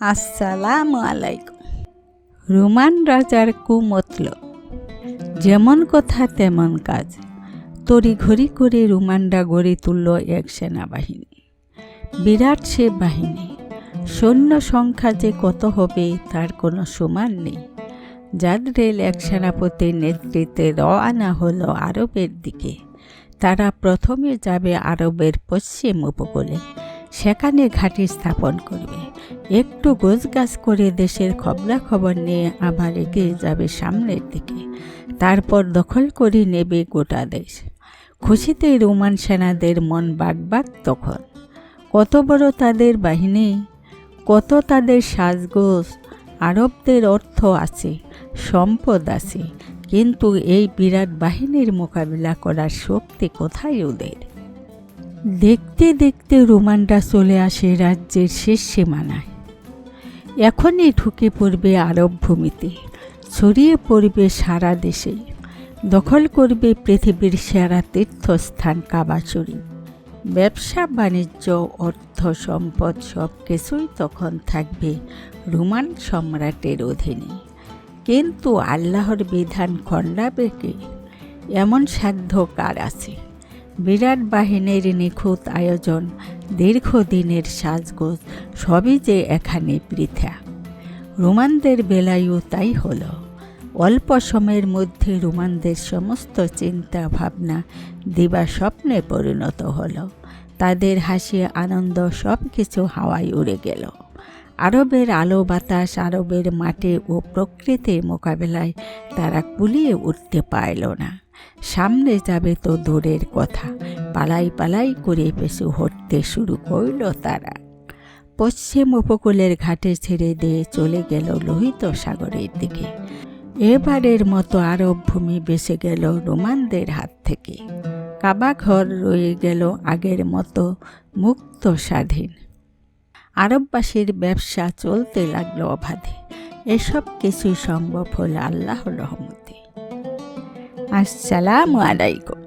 আসসালামু আলাইকুম। রোমান রাজার কুমতলব যেমন কথা তেমন কাজ। তড়িঘড়ি করে রোমানরা গড়ে তুলল এক সেনাবাহিনী। বিরাট সে বাহিনী। সৈন্য সংখ্যা যে কত হবে তার কোনো সমান নেই। জাদরেল এক সেনাপতির নেতৃত্বে রওয়ানা হলো আরবের দিকে। তারা প্রথমে যাবে আরবের পশ্চিম উপকূলে। সেখানে ঘাঁটি স্থাপন করবে। একটু গোছগাছ করে দেশের খবরাখবর নিয়ে আবার এগিয়ে যাবে সামনের দিকে। তারপর দখল করে নেবে গোটা দেশ। খুশিতে রোমান সেনাদের মন বাগবাগ তখন। কত বড় তাদের বাহিনী, কত তাদের সাজগোজ, আরবদের অর্থ আছে, সম্পদ আছে, কিন্তু এই বিরাট বাহিনীর মোকাবিলা করার শক্তি কোথায় ওদের? দেখতে দেখতে রোমানরা চলে আসে রাজ্যের শেষ সীমানায়। এখনই ঢুকে পড়বে আরব ভূমিতে, ছড়িয়ে পড়বে সারা দেশে। দখল করবে পৃথিবীর সেরা তীর্থস্থান কাবাচুরি। ব্যবসা, বাণিজ্য, অর্থ, সম্পদ সব কিছুই তখন থাকবে রোমান সম্রাটের অধীনে। কিন্তু আল্লাহর বিধান খণ্ডাবে কে? এমন সাধ্য কার আছে। বিরাট বাহিনীর নিখুঁত আয়োজন, দীর্ঘদিনের সাজগোজ, সবই যে এখানে বৃথা রোমানদের বেলায়ও তাই হলো। অল্প সময়ের মধ্যে রোমানদের সমস্ত চিন্তা ভাবনা দিবা স্বপ্নে পরিণত হলো। তাদের হাসি, আনন্দ সব কিছু হাওয়ায় উড়ে গেল। আরবের আলো বাতাস আরবের মাঠে ও প্রকৃতির মোকাবেলায় তারা কুলিয়ে উঠতে পারল না। সামনে যাবে তো দূরের কথা। পালাই পালাই করে পেছু হটতে শুরু করল তারা। পশ্চিম উপকূলের ঘাটে ছেড়ে দিয়ে চলে গেল লোহিত সাগরের দিকে। এবারের মতো আরব ভূমি বেঁচে গেল রোমানদের হাত থেকে। কাবা ঘর রয়ে গেল আগের মতো মুক্ত স্বাধীন। আরববাসীর ব্যবসা চলতে লাগল অবাধে। এসব কিছুই সম্ভব হলো আল্লাহর রহমতে। আসসালামু আলাইকুম।